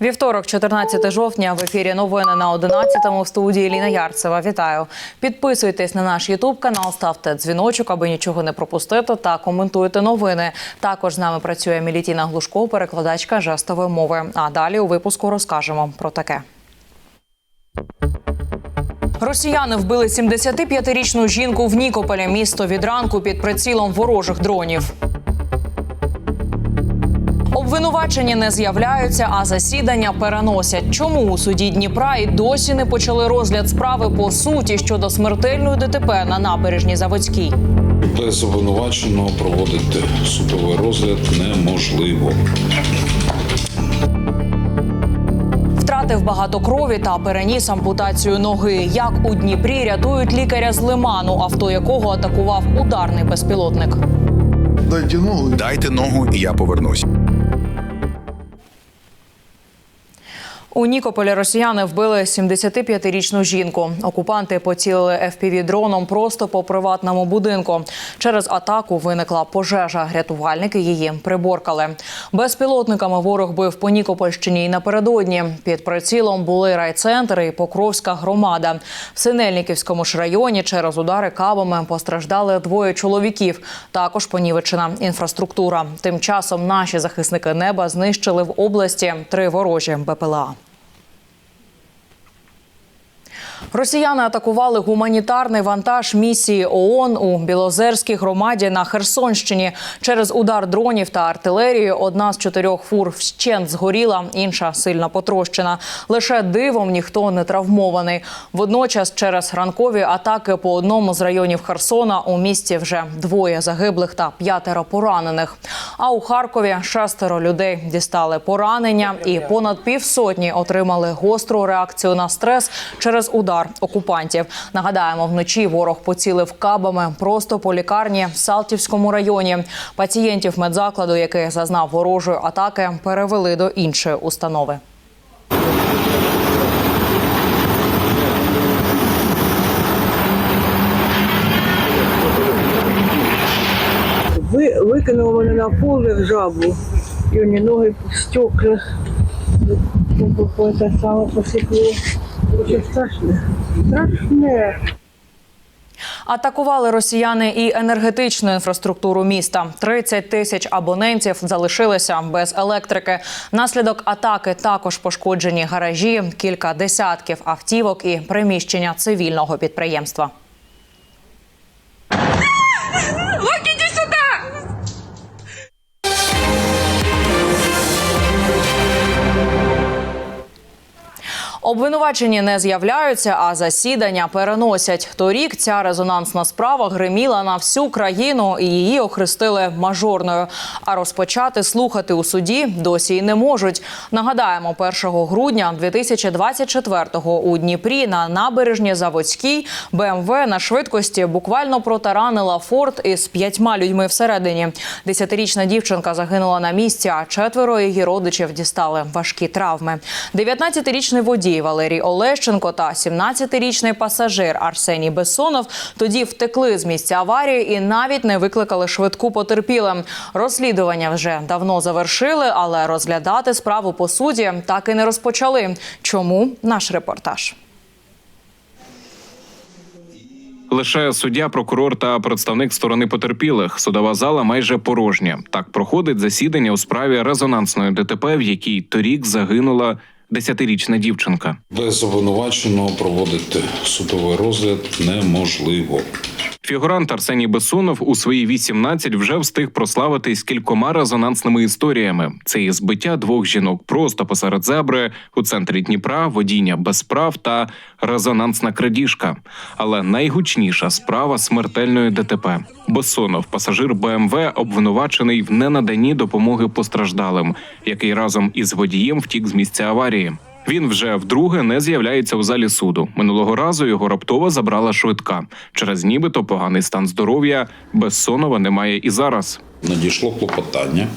Вівторок, 14 жовтня, в ефірі новини на 11-му в студії Ліна Ярцева. Вітаю! Підписуйтесь на наш Ютуб канал, ставте дзвіночок, аби нічого не пропустити, та коментуйте новини. Також з нами працює Мілітіна Глушко, перекладачка жестової мови. А далі у випуску розкажемо про таке. Росіяни вбили 75-річну жінку в Нікополі. Місто від ранку під прицілом ворожих дронів. Обвинувачені не з'являються, а засідання переносять. Чому у суді Дніпра і досі не почали розгляд справи по суті щодо смертельної ДТП на набережній Заводській? Без обвинуваченого проводити судовий розгляд неможливо. Втратив багато крові та переніс ампутацію ноги. Як у Дніпрі рятують лікаря з лиману, авто якого атакував ударний безпілотник. Дайте ногу. Дайте ногу, і я повернусь. У Нікополі росіяни вбили 75-річну жінку. Окупанти поцілили fpv дроном просто по приватному будинку. Через атаку виникла пожежа. Рятувальники її приборкали. Безпілотниками ворог бив по Нікопольщині і напередодні. Під прицілом були райцентр і Покровська громада. В Синельниківському ж районі через удари кабами постраждали двоє чоловіків. Також понівечена інфраструктура. Тим часом наші захисники неба знищили в області три ворожі БПЛА. Росіяни атакували гуманітарний вантаж місії ООН у Білозерській громаді на Херсонщині. Через удар дронів та артилерії одна з чотирьох фур вщент згоріла, інша сильно потрощена. Лише дивом ніхто не травмований. Водночас, через ранкові атаки по одному з районів Херсона у місті вже двоє загиблих та п'ятеро поранених. А у Харкові шестеро людей дістали поранення, і понад півсотні отримали гостру реакцію на стрес через удар окупантів. Нагадаємо, вночі ворог поцілив кабами просто по лікарні в Салтівському районі. Пацієнтів медзакладу, який зазнав ворожої атаки, перевели до іншої установи. Ви, викинули мене на поле в жабу. І у ноги. Це саме посікло. Дуже страшне. Страшне. Атакували росіяни і енергетичну інфраструктуру міста. 30 тисяч абонентів залишилися без електрики. Наслідок атаки також пошкоджені гаражі, кілька десятків автівок і приміщення цивільного підприємства. Обвинувачені не з'являються, а засідання переносять. Торік ця резонансна справа гриміла на всю країну і її охрестили мажорною. А розпочати слухати у суді досі й не можуть. Нагадаємо, 1 грудня 2024-го у Дніпрі на набережні Заводській БМВ на швидкості буквально протаранила форт із п'ятьма людьми всередині. Десятирічна дівчинка загинула на місці, а четверо її родичів дістали важкі травми. 19-річний водій Валерій Олещенко та 17-річний пасажир Арсеній Бессонов тоді втекли з місця аварії і навіть не викликали швидку потерпілим. Розслідування вже давно завершили, але розглядати справу по суді так і не розпочали. Чому наш репортаж? Лише суддя, прокурор та представник сторони потерпілих. Судова зала майже порожня. Так проходить засідання у справі резонансної ДТП, в якій торік загинула десятирічна дівчинка. Без обвинуваченого проводити судовий розгляд неможливо. Фігурант Арсеній Бесунов у свої 18 вже встиг прославитись кількома резонансними історіями. Це і збиття двох жінок просто посеред зебри у центрі Дніпра, водіння без прав та резонансна крадіжка. Але найгучніша справа смертельної ДТП. Бесонов, пасажир БМВ, обвинувачений в ненаданні допомоги постраждалим, який разом із водієм втік з місця аварії. Він вже вдруге не з'являється у залі суду. Минулого разу його раптово забрала швидка. Через нібито поганий стан здоров'я Безсонова немає і зараз. Надійшло клопотання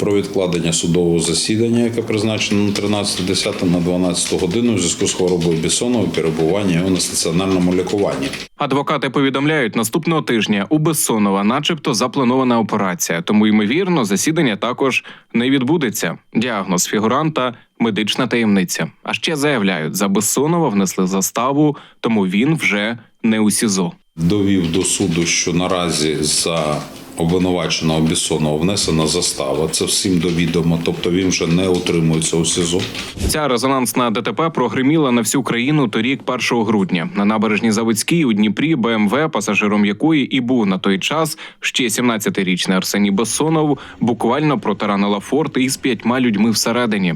про відкладення судового засідання, яке призначено на 13.10 на 12 годину у зв'язку з хворобою Бессонова перебування його на стаціонарному лікуванні. Адвокати повідомляють, наступного тижня у Бессонова, начебто, запланована операція, тому ймовірно, засідання також не відбудеться. Діагноз фігуранта медична таємниця. А ще заявляють, за Бессонова внесли заставу, тому він вже не у СІЗО. Довів до суду, що наразі за обвинуваченого Бессонова внесена застава. Це всім довідомо, тобто він вже не утримується у СІЗО. Ця резонансна ДТП прогриміла на всю країну торік 1 грудня. На набережній Заводській у Дніпрі БМВ, пасажиром якої і був на той час ще 17-річний Арсеній Бессонов, буквально протаранила форт із п'ятьма людьми всередині.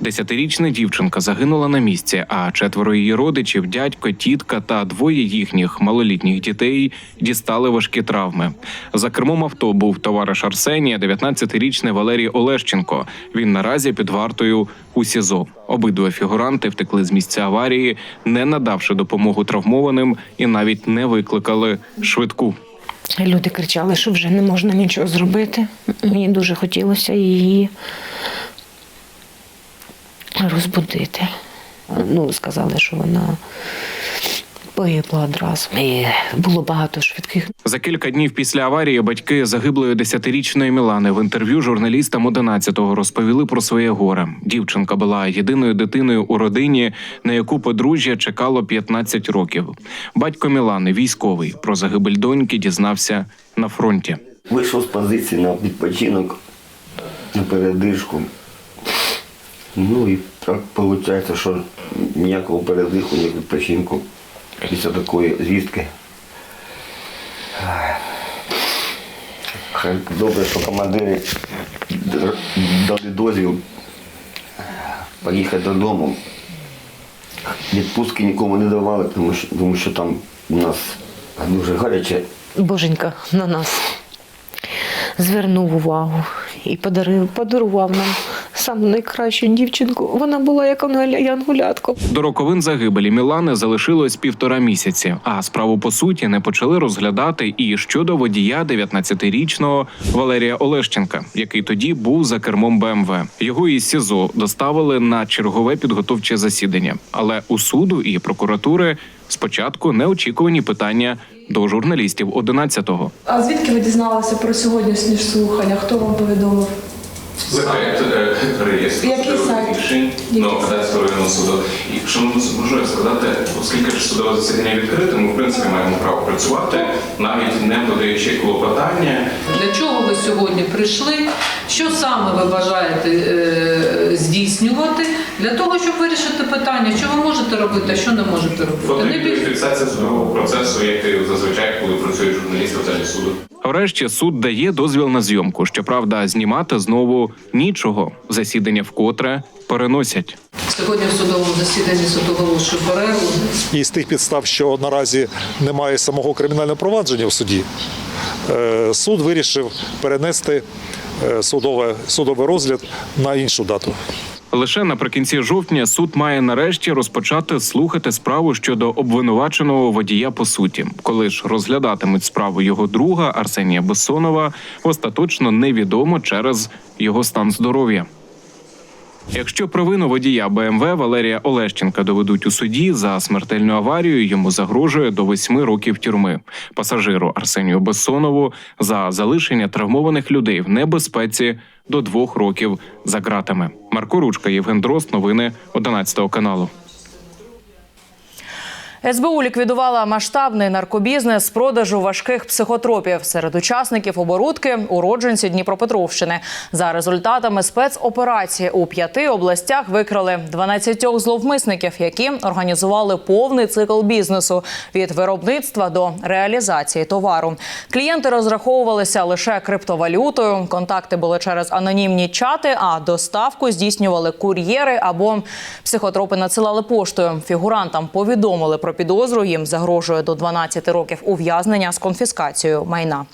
Десятирічна дівчинка загинула на місці, а четверо її родичів, дядько, тітка та двоє їхніх малолітніх дітей дістали важкі травми. За кермом авто був товариш Арсенія, 19-річний Валерій Олещенко. Він наразі під вартою у СІЗО. Обидва фігуранти втекли з місця аварії, не надавши допомогу травмованим і навіть не викликали швидку. Люди кричали, що вже не можна нічого зробити. Мені дуже хотілося її розбудити. Ну, сказали, що вона погибла одразу. І було багато швидких. За кілька днів після аварії батьки загиблої десятирічної Мілани в інтерв'ю журналістам 11-го розповіли про своє горе. Дівчинка була єдиною дитиною у родині, на яку подружжя чекало 15 років. Батько Мілани, військовий, про загибель доньки дізнався на фронті. Вийшов з позиції на відпочинок, на передишку. Ну і так виходить, що ніякого передиху, ні відпочинку після такої звістки. Добре, що командири дали дозвіл поїхати додому. Відпустки нікому не давали, тому що, тому що там у нас дуже гаряче. Боженька на нас звернув увагу і подарив, подарував нам саму найкращу дівчинку. Вона була як янгулятко. До роковин загибелі Мілани залишилось півтора місяці, а справу по суті не почали розглядати і щодо водія 19-річного Валерія Олещенка, який тоді був за кермом БМВ. Його із СІЗО доставили на чергове підготовче засідання. Але у суду і прокуратури спочатку неочікувані питання до журналістів 11-го. А звідки ви дізналися про сьогоднішні слухання? Хто вам повідомив? Сайт реєстру Який судових сайт? Рішень Який? Новопетровського районного суду. І що можу я сказати, оскільки ж судове засідання відкрите, ми в принципі маємо право працювати, навіть не подаючи клопотання. Для чого ви сьогодні прийшли? Що саме ви бажаєте е, здійснювати для того, щоб вирішити питання, що ви можете робити, а що не можете робити? Не більше. фіксація судового процесу, як і зазвичай, коли працюють журналісти в залі суду. Врешті суд дає дозвіл на зйомку. Щоправда, знімати знову нічого. Засідання вкотре переносять. Сьогодні в судовому засіданні суд оголошує перерву. І з тих підстав, що наразі немає самого кримінального провадження в суді, е, суд вирішив перенести е, судове, судовий розгляд на іншу дату. Лише наприкінці жовтня суд має нарешті розпочати слухати справу щодо обвинуваченого водія по суті. Коли ж розглядатимуть справу його друга Арсенія Бессонова, остаточно невідомо через його стан здоров'я. Якщо провину водія БМВ Валерія Олещенка доведуть у суді за смертельну аварію, йому загрожує до восьми років тюрми. Пасажиру Арсенію Бессонову за залишення травмованих людей в небезпеці до двох років за ґратами. Марко Ручка, Євген Дрозд, новини 11 каналу. СБУ ліквідувала масштабний наркобізнес з продажу важких психотропів серед учасників оборудки уродженці Дніпропетровщини. За результатами спецоперації у п'яти областях викрали 12 зловмисників, які організували повний цикл бізнесу від виробництва до реалізації товару. Клієнти розраховувалися лише криптовалютою. Контакти були через анонімні чати, а доставку здійснювали кур'єри або психотропи надсилали поштою. Фігурантам повідомили про підозру. Їм загрожує до 12 років ув'язнення з конфіскацією майна.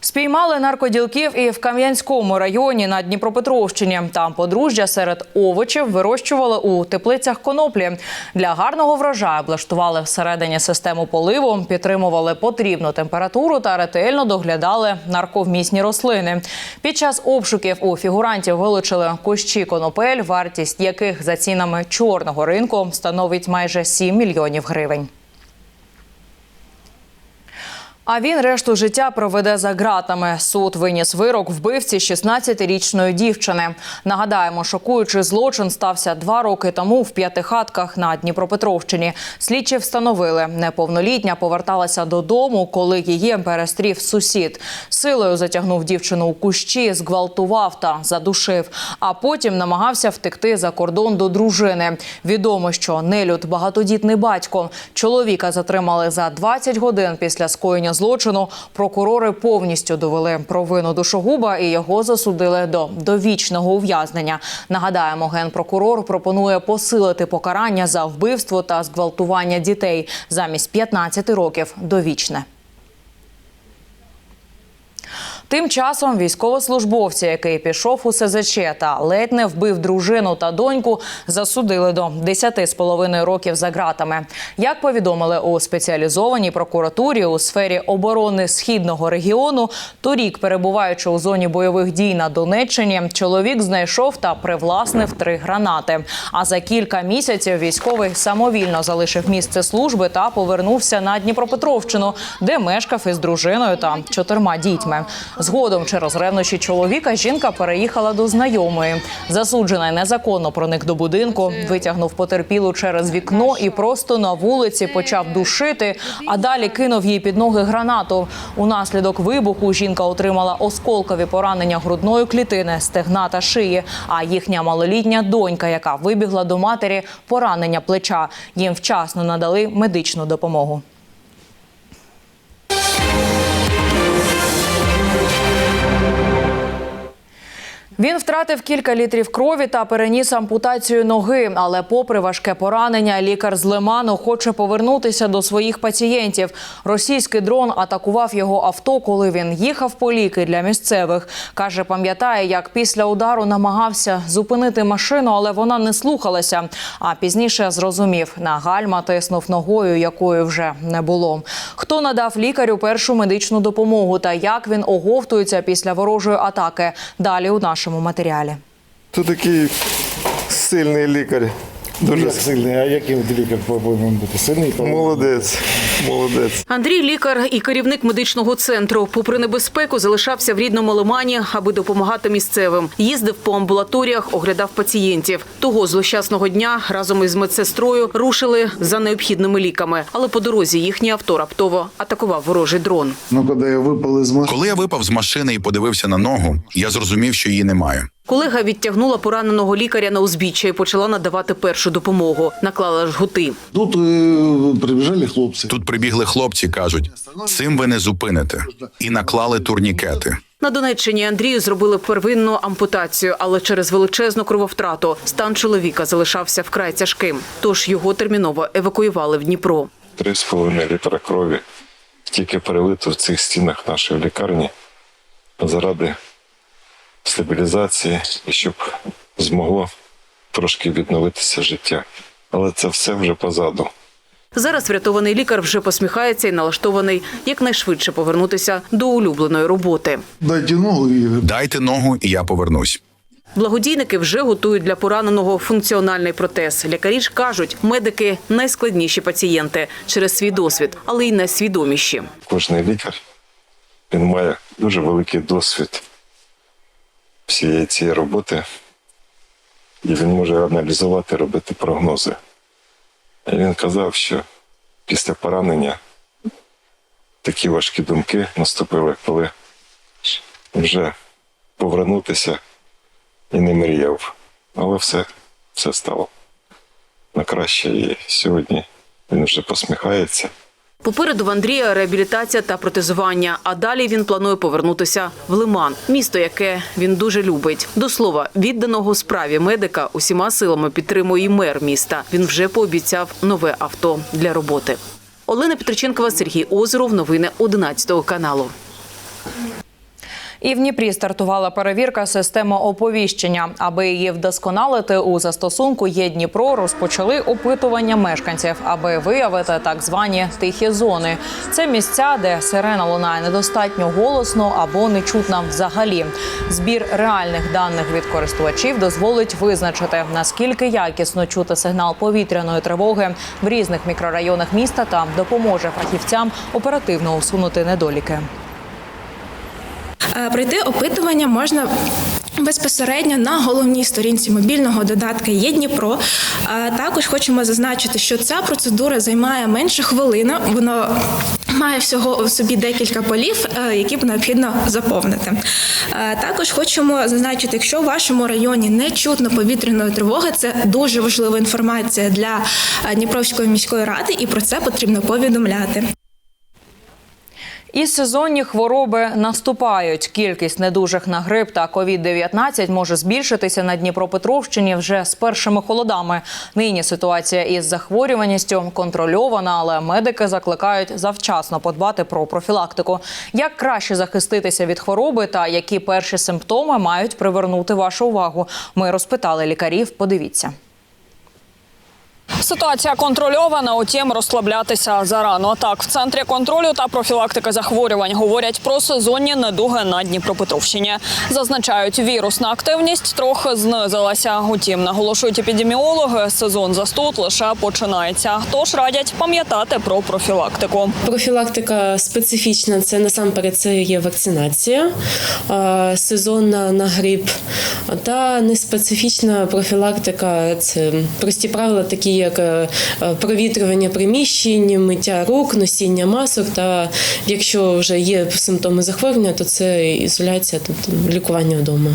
Спіймали наркоділків і в Кам'янському районі на Дніпропетровщині. Там подружжя серед овочів вирощували у теплицях коноплі. Для гарного врожаю облаштували всередині систему поливу, підтримували потрібну температуру та ретельно доглядали нарковмісні рослини. Під час обшуків у фігурантів вилучили кущі конопель, вартість яких за цінами чорного ринку становить майже 7 мільйонів гривень. А він решту життя проведе за ґратами. Суд виніс вирок вбивці 16-річної дівчини. Нагадаємо, шокуючий злочин стався два роки тому в п'ятихатках на Дніпропетровщині. Слідчі встановили, неповнолітня поверталася додому, коли її перестрів сусід. Силою затягнув дівчину у кущі, зґвалтував та задушив. А потім намагався втекти за кордон до дружини. Відомо, що нелюд багатодітний батько. Чоловіка затримали за 20 годин після скоєння злочину. Прокурори повністю довели провину душогуба і його засудили до довічного ув'язнення. Нагадаємо, генпрокурор пропонує посилити покарання за вбивство та зґвалтування дітей замість 15 років довічне. Тим часом військовослужбовця, який пішов у СЗЧ та ледь не вбив дружину та доньку, засудили до 10,5 років за ґратами. Як повідомили у спеціалізованій прокуратурі у сфері оборони східного регіону, торік, перебуваючи у зоні бойових дій на Донеччині, чоловік знайшов та привласнив три гранати. А за кілька місяців військовий самовільно залишив місце служби та повернувся на Дніпропетровщину, де мешкав із дружиною та чотирма дітьми. Згодом через ревнощі чоловіка жінка переїхала до знайомої. Засуджений незаконно проник до будинку, витягнув потерпілу через вікно і просто на вулиці почав душити, а далі кинув їй під ноги гранату. Унаслідок вибуху жінка отримала осколкові поранення грудної клітини, стегна та шиї. А їхня малолітня донька, яка вибігла до матері, поранення плеча. Їм вчасно надали медичну допомогу. Він втратив кілька літрів крові та переніс ампутацію ноги. Але, попри важке поранення, лікар з Лиману хоче повернутися до своїх пацієнтів. Російський дрон атакував його авто, коли він їхав по ліки для місцевих. каже, пам'ятає, як після удару намагався зупинити машину, але вона не слухалася. А пізніше зрозумів, на гальма тиснув ногою, якої вже не було. Хто надав лікарю першу медичну допомогу та як він оговтується після ворожої атаки? Далі у нашому матеріалі. Це такий сильний лікар. Дуже сильний. А яким лікар повинен бути сильний? молодець. Молодець. Андрій лікар і керівник медичного центру. Попри небезпеку, залишався в рідному лимані, аби допомагати місцевим. Їздив по амбулаторіях, оглядав пацієнтів. Того злощасного дня разом із медсестрою рушили за необхідними ліками. Але по дорозі їхнє авто раптово атакував ворожий дрон. Ну, коли я випав із машини, Коли я випав з машини і подивився на ногу, я зрозумів, що її немає. Колега відтягнула пораненого лікаря на узбіччя і почала надавати першу допомогу. Наклала жгути. тут е, прибіжали хлопці. Тут прибігли хлопці, кажуть, цим ви не зупините, і наклали турнікети. На Донеччині Андрію зробили первинну ампутацію, але через величезну крововтрату стан чоловіка залишався вкрай тяжким. Тож його терміново евакуювали в Дніпро. 3,5 літра крові тільки перелито в цих стінах нашої лікарні заради стабілізації і щоб змогло трошки відновитися життя. Але це все вже позаду. Зараз врятований лікар вже посміхається і налаштований якнайшвидше повернутися до улюбленої роботи. Дайте ногу і Дайте ногу, і я повернусь. Благодійники вже готують для пораненого функціональний протез. Лікарі ж кажуть, медики найскладніші пацієнти через свій досвід, але й найсвідоміші. Кожний лікар він має дуже великий досвід всієї цієї роботи, і він може аналізувати, робити прогнози. І він казав, що після поранення такі важкі думки наступили, коли вже повернутися і не мріяв. Але все, все стало на краще. І сьогодні він вже посміхається. Попереду в Андрія реабілітація та протезування. А далі він планує повернутися в Лиман, місто, яке він дуже любить. До слова, відданого справі медика усіма силами підтримує і мер міста. Він вже пообіцяв нове авто для роботи. Олена Петриченкова, Сергій Озеров. Новини 11 каналу. І в Дніпрі стартувала перевірка системи оповіщення. Аби її вдосконалити у застосунку є Дніпро розпочали опитування мешканців, аби виявити так звані тихі зони. Це місця, де сирена лунає недостатньо голосно або не чутна взагалі. Збір реальних даних від користувачів дозволить визначити наскільки якісно чути сигнал повітряної тривоги в різних мікрорайонах міста та допоможе фахівцям оперативно усунути недоліки. Е, Пройти опитування можна. Безпосередньо на головній сторінці мобільного додатка є Дніпро. Е, Також хочемо зазначити, що ця процедура займає менше хвилини. Воно має всього в собі декілька полів, е, які б необхідно заповнити. Також хочемо зазначити, якщо в вашому районі не чутно повітряної тривоги, це дуже важлива інформація для Дніпровської міської ради, і про це потрібно повідомляти. І сезонні хвороби наступають. Кількість недужих на грип та COVID-19 може збільшитися на Дніпропетровщині вже з першими холодами. Нині ситуація із захворюваністю контрольована, але медики закликають завчасно подбати про профілактику. Як краще захиститися від хвороби та які перші симптоми мають привернути вашу увагу? Ми розпитали лікарів. Подивіться. Ситуація контрольована, утім розслаблятися зарано. Так, в центрі контролю та профілактики захворювань говорять про сезонні недуги на Дніпропетровщині. Зазначають, вірусна активність трохи знизилася. Утім, наголошують епідеміологи, сезон застуд лише починається. Тож радять пам'ятати про профілактику. Профілактика специфічна це насамперед це є вакцинація сезонна на грип. Та неспецифічна профілактика це прості правила, такі як е, провітрювання приміщень, миття рук, носіння масок. Та якщо вже є симптоми захворювання, то це ізоляція, тобто лікування вдома.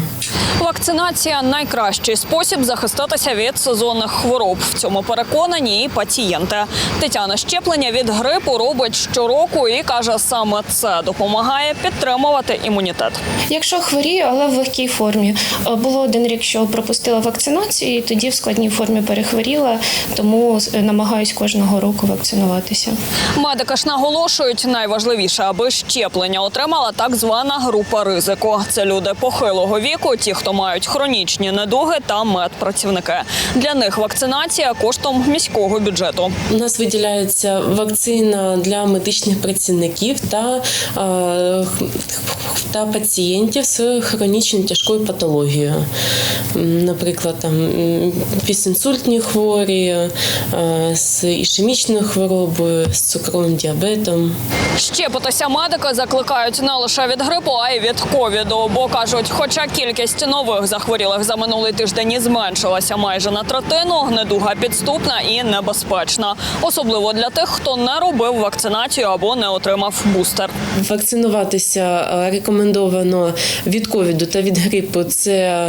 Вакцинація найкращий спосіб захиститися від сезонних хвороб. В цьому переконані і пацієнти. Тетяна щеплення від грипу робить щороку і каже, саме це допомагає підтримувати імунітет. Якщо хворію, але в легкій формі. Було один рік, що пропустила вакцинацію, і тоді в складній формі перехворіла, тому е, намагаюсь кожного року вакцинуватися. Медики ж наголошують, найважливіше, аби щеплення отримала так звана група ризику. Це люди похилого віку, ті, хто мають хронічні недуги та медпрацівники. Для них вакцинація коштом міського бюджету. У нас виділяється вакцина для медичних працівників та, е, та пацієнтів з хронічною тяжкою патологією. М, Наприклад, там пісінсультні хворі, е, з ішемічною хворобою, з цукровим діабетом. Щепитися медики закликають не лише від грипу, а й від ковіду. Бо кажуть, хоча кількість нових захворілих за минулий тиждень і зменшилася майже на третину, недуга підступна і небезпечна, особливо для тих, хто не робив вакцинацію або не отримав бустер. Вакцинуватися е, рекомендовано від ковіду та від грипу. Це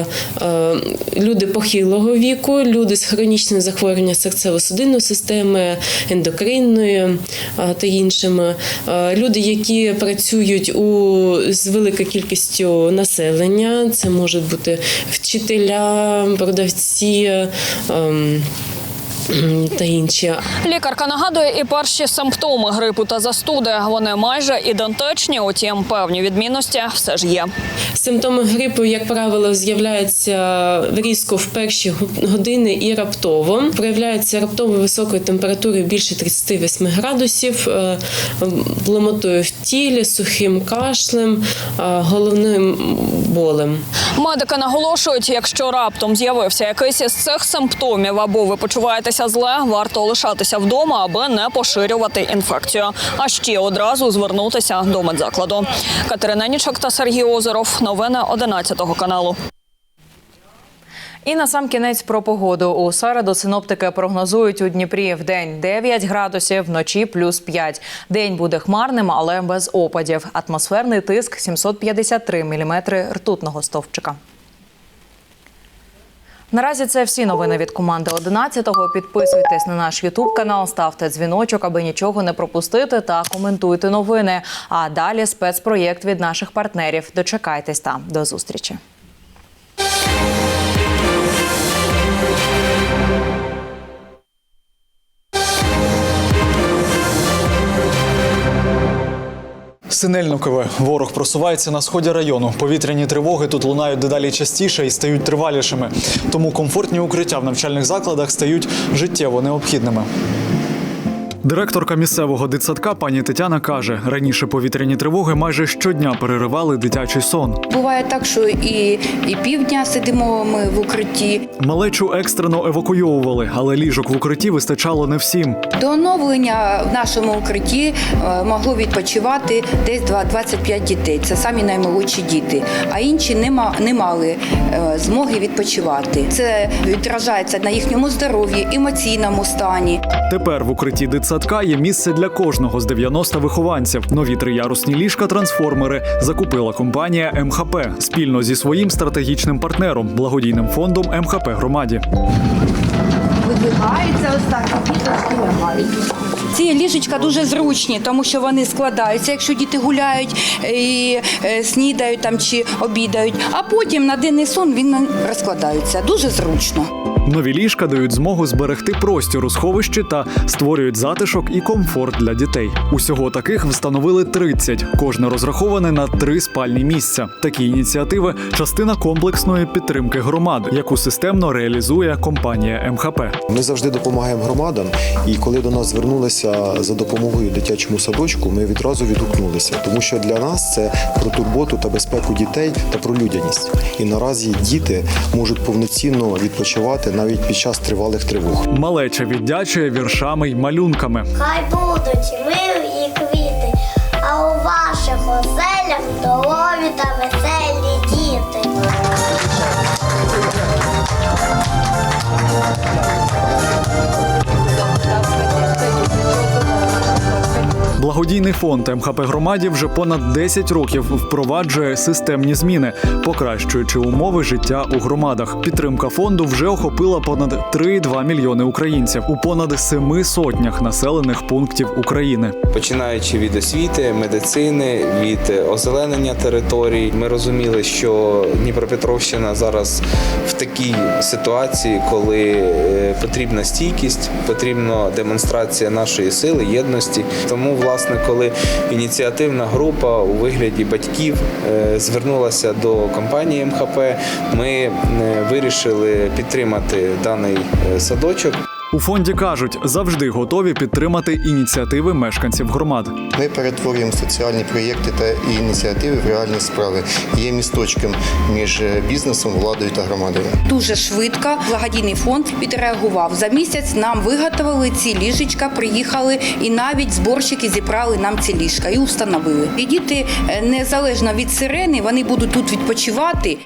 е, люди похилого віку, люди з хронічним захворюванням серцево-судинної системи, ендокринної е, та іншими. Е, Люди, які працюють у з великою кількістю населення, це можуть бути вчителя, продавці. Та інші Лікарка нагадує і перші симптоми грипу та застуди. Вони майже ідентичні, утім певні відмінності все ж є. Симптоми грипу, як правило, з'являються різко в перші години і раптово. Проявляються раптово високою температурою більше 38 градусів, е, ломотою в тілі, сухим кашлем, е, головним болем. Медики наголошують, якщо раптом з'явився якийсь із цих симптомів або ви почуваєтеся зле, варто лишатися вдома, аби не поширювати інфекцію. А ще одразу звернутися до медзакладу. Катерина Нічок та Сергій Озеров. Новини 11 каналу. І на сам кінець про погоду. У середу синоптики прогнозують у Дніпрі в день 9 градусів, вночі плюс 5. День буде хмарним, але без опадів. Атмосферний тиск 753 міліметри ртутного стовпчика. Наразі це всі новини від команди 11-го. Підписуйтесь на наш Ютуб канал, ставте дзвіночок, аби нічого не пропустити, та коментуйте новини. А далі спецпроєкт від наших партнерів. Дочекайтесь там. До зустрічі. Синельникове. Ворог просувається на сході району. Повітряні тривоги тут лунають дедалі частіше і стають тривалішими. Тому комфортні укриття в навчальних закладах стають життєво необхідними. Директорка місцевого дитсадка пані Тетяна каже: раніше повітряні тривоги майже щодня переривали дитячий сон. Буває так, що і, і півдня сидимо ми в укритті. Малечу екстрено евакуйовували, але ліжок в укритті вистачало не всім. До оновлення в нашому укритті е, могло відпочивати десь два- 25 дітей. Це самі наймолодші діти. А інші не, ма- не мали е, змоги відпочивати. Це відражається на їхньому здоров'ї, емоційному стані. Тепер в укритті дитсадка є місце для кожного з 90 вихованців. Нові триярусні ліжка трансформери закупила компанія МХП спільно зі своїм стратегічним партнером благодійним фондом МХП громаді. Видвигається ось так, а лягають. Ці ліжечка дуже зручні, тому що вони складаються, якщо діти гуляють і е, снідають там чи обідають. А потім на денний сон він розкладається. Дуже зручно. Нові ліжка дають змогу зберегти простір у сховищі та створюють затишок і комфорт для дітей. Усього таких встановили 30. Кожне розраховане на три спальні місця. Такі ініціативи частина комплексної підтримки громад, яку системно реалізує компанія МХП. Ми завжди допомагаємо громадам, і коли до нас звернулися за допомогою дитячому садочку, ми відразу відгукнулися, тому що для нас це про турботу та безпеку дітей та про людяність. І наразі діти можуть повноцінно відпочивати навіть під час тривалих тривог. Малеча віддячує віршами й малюнками. Хай будуть милі квіти, а у ваших оселях здорові та веселі Благодійний фонд МХП громаді вже понад 10 років впроваджує системні зміни, покращуючи умови життя у громадах. Підтримка фонду вже охопила понад 3,2 мільйони українців у понад семи сотнях населених пунктів України. Починаючи від освіти, медицини, від озеленення територій, ми розуміли, що Дніпропетровщина зараз в такій ситуації, коли е, потрібна стійкість, потрібна демонстрація нашої сили, єдності. Тому, власне, коли ініціативна група у вигляді батьків е, звернулася до компанії МХП, ми е, вирішили підтримати даний е, садочок. У фонді кажуть, завжди готові підтримати ініціативи мешканців громад. Ми перетворюємо соціальні проєкти та ініціативи в реальні справи. Є місточком між бізнесом, владою та громадою. Дуже швидко благодійний фонд відреагував. За місяць нам виготовили ці ліжечка, приїхали і навіть зборщики зібрали нам ці ліжка і установили. І діти е, незалежно від сирени, вони будуть тут відпочивати.